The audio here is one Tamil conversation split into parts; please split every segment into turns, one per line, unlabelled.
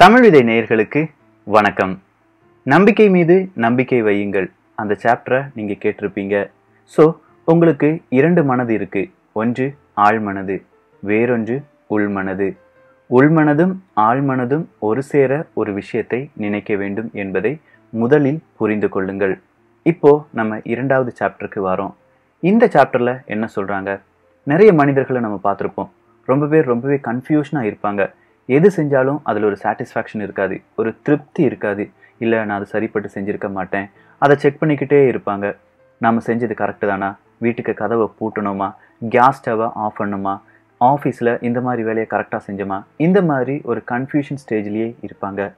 தமிழ்விதை நேயர்களுக்கு வணக்கம். நம்பிக்கை மீது நம்பிக்கை வையுங்கள். அந்த சாப்டரை நீங்கள் கேட்டிருப்பீங்க. ஸோ உங்களுக்கு இரண்டு மனது இருக்கு. ஒன்று ஆழ்மனது வேறொன்று உள்மனது உள்மனதும் ஆழ்மனதும் ஒரு சேர ஒரு விஷயத்தை நினைக்க வேண்டும் என்பதை முதலில் புரிந்து கொள்ளுங்கள். இப்போ நம்ம இரண்டாவது சாப்டருக்கு வரோம். இந்த சாப்டரில் என்ன சொல்கிறாங்க நிறைய மனிதர்களை நம்ம பார்த்துருப்போம். ரொம்ப பேர் ரொம்பவே கன்ஃபியூஷனாக இருப்பாங்க. எது செஞ்சாலும் அதில் ஒரு சாட்டிஸ்ஃபேக்ஷன் இருக்காது ஒரு திருப்தி இருக்காது. இல்லை நான் அது சரிப்பட்டு செஞ்சுருக்க மாட்டேன். அதை செக் பண்ணிக்கிட்டே இருப்பாங்க. நம்ம செஞ்சது கரெக்டு தானா? வீட்டுக்கு கதவை பூட்டணுமா? கேஸ் ஸ்டவை ஆஃப் பண்ணணுமா ஆஃபீஸில் இந்த மாதிரி வேலையை கரெக்டாக செஞ்சோமா? இந்த மாதிரி ஒரு கன்ஃபியூஷன் ஸ்டேஜ்லேயே இருப்பாங்க.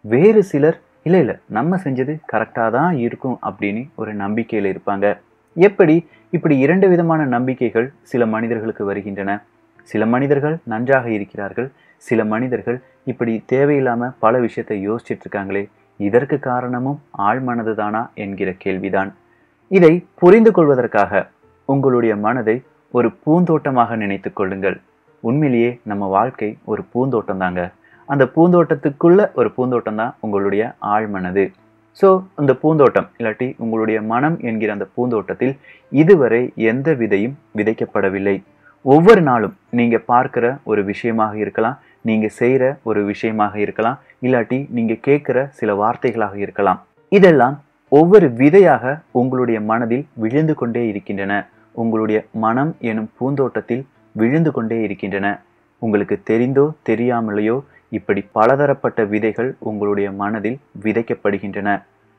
வேறு சிலர் இல்லை இல்லை நம்ம செஞ்சது கரெக்டாக தான் இருக்கும் அப்படின்னு ஒரு நம்பிக்கையில் இருப்பாங்க. எப்படி? இப்படி இரண்டு விதமான நம்பிக்கைகள் சில மனிதர்களுக்கு வருகின்றன. சில மனிதர்கள் நன்றாக இருக்கிறார்கள் சில மனிதர்கள் இப்படி தேவையில்லாம பல விஷயத்தை யோசிச்சுட்டு இருக்காங்களே இதற்கு காரணமும் ஆழ்மனது தானா என்கிற கேள்விதான். இதை புரிந்து கொள்வதற்காக உங்களுடைய மனதை ஒரு பூந்தோட்டமாக நினைத்து கொள்ளுங்கள். உண்மையிலேயே நம்ம வாழ்க்கை ஒரு பூந்தோட்டம் தாங்க அந்த பூந்தோட்டத்துக்குள்ள ஒரு பூந்தோட்டம் தான் உங்களுடைய ஆழ்மனது ஸோ அந்த பூந்தோட்டம் இல்லாட்டி உங்களுடைய மனம் என்கிற அந்த பூந்தோட்டத்தில் இதுவரை எந்த விதையும் விதைக்கப்படவில்லை. ஒவ்வொரு நாளும் நீங்கள் பார்க்கிற ஒரு விஷயமாக இருக்கலாம் நீங்கள் செய்கிற ஒரு விஷயமாக இருக்கலாம் இல்லாட்டி நீங்கள் கேட்குற சில வார்த்தைகளாக இருக்கலாம். இதெல்லாம் ஒவ்வொரு விதையாக உங்களுடைய மனதில் விழுந்து கொண்டே இருக்கின்றன. உங்களுடைய மனம் எனும் பூந்தோட்டத்தில் விழுந்து கொண்டே இருக்கின்றன. உங்களுக்கு தெரிந்தோ தெரியாமலேயோ இப்படி பலதரப்பட்ட விதைகள் உங்களுடைய மனதில் விதைக்கப்படுகின்றன.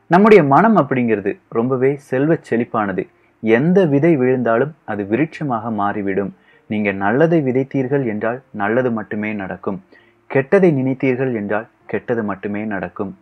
நம்முடைய மனம் அப்படிங்கிறது ரொம்பவே செல்வ செழிப்பானது. எந்த விதை விழுந்தாலும் அது விருட்சமாக மாறிவிடும். நீங்க நல்லதை விதைத்தீர்கள் என்றால் நல்லது மட்டுமே நடக்கும். கெட்டதை நினைத்தீர்கள் என்றால் கெட்டது மட்டுமே நடக்கும்.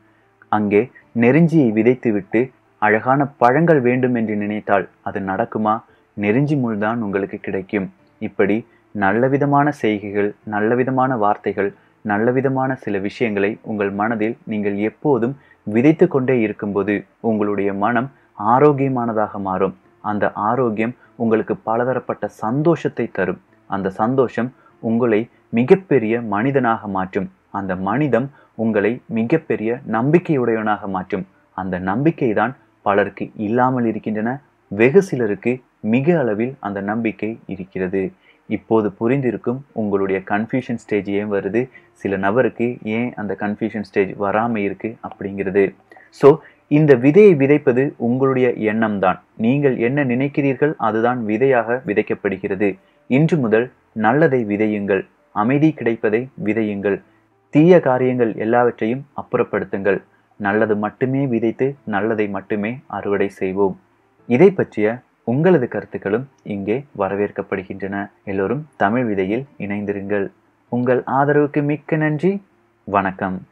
அங்கே நெருஞ்சியை விதைத்துவிட்டு அழகான பழங்கள் வேண்டும் என்று நினைத்தால் அது நடக்குமா? நெருஞ்சி முள்தான் உங்களுக்கு கிடைக்கும். இப்படி நல்ல விதமான செய்கைகள் நல்ல விதமான வார்த்தைகள் நல்ல விதமான சில விஷயங்களை உங்கள் மனதில் நீங்கள் எப்போதும் விதைத்து கொண்டே இருக்கும்போது உங்களுடைய மனம் ஆரோக்கியமானதாக மாறும். அந்த ஆரோக்கியம் உங்களுக்கு பலதரப்பட்ட சந்தோஷத்தை தரும். அந்த சந்தோஷம் உங்களை மிகப்பெரிய மனிதனாக மாற்றும். அந்த மனிதம் உங்களை மிகப்பெரிய நம்பிக்கையுடையவனாக மாற்றும். அந்த நம்பிக்கை தான் பலருக்கு இல்லாமல் இருக்கின்றன வெகு சிலருக்கு மிக அளவில் அந்த நம்பிக்கை இருக்கிறது. இப்போது புரிந்திருக்கும் உங்களுடைய கன்ஃபியூஷன் ஸ்டேஜ் ஏன் வருது? சில நபருக்கு ஏன் அந்த கன்ஃபியூஷன் ஸ்டேஜ் வராமல் இருக்கு அப்படிங்கிறது. ஸோ இந்த விதையை விதைப்பது உங்களுடைய எண்ணம்தான். நீங்கள் என்ன நினைக்கிறீர்கள் அதுதான் விதையாக விதைக்கப்படுகிறது. இன்று முதல் நல்லதை விதையுங்கள். அமைதி கிடைப்பதை விதையுங்கள். தீய காரியங்கள் எல்லாவற்றையும் அப்புறப்படுத்துங்கள். நல்லது மட்டுமே விதைத்து நல்லதை மட்டுமே அறுவடை செய்வோம். இதை பற்றிய உங்களது கருத்துக்களும் இங்கே வரவேற்கப்படுகின்றன. எல்லோரும் தமிழ் விதையில் இணைந்திருங்கள். உங்கள் ஆதரவுக்கு மிக்க நன்றி. வணக்கம்.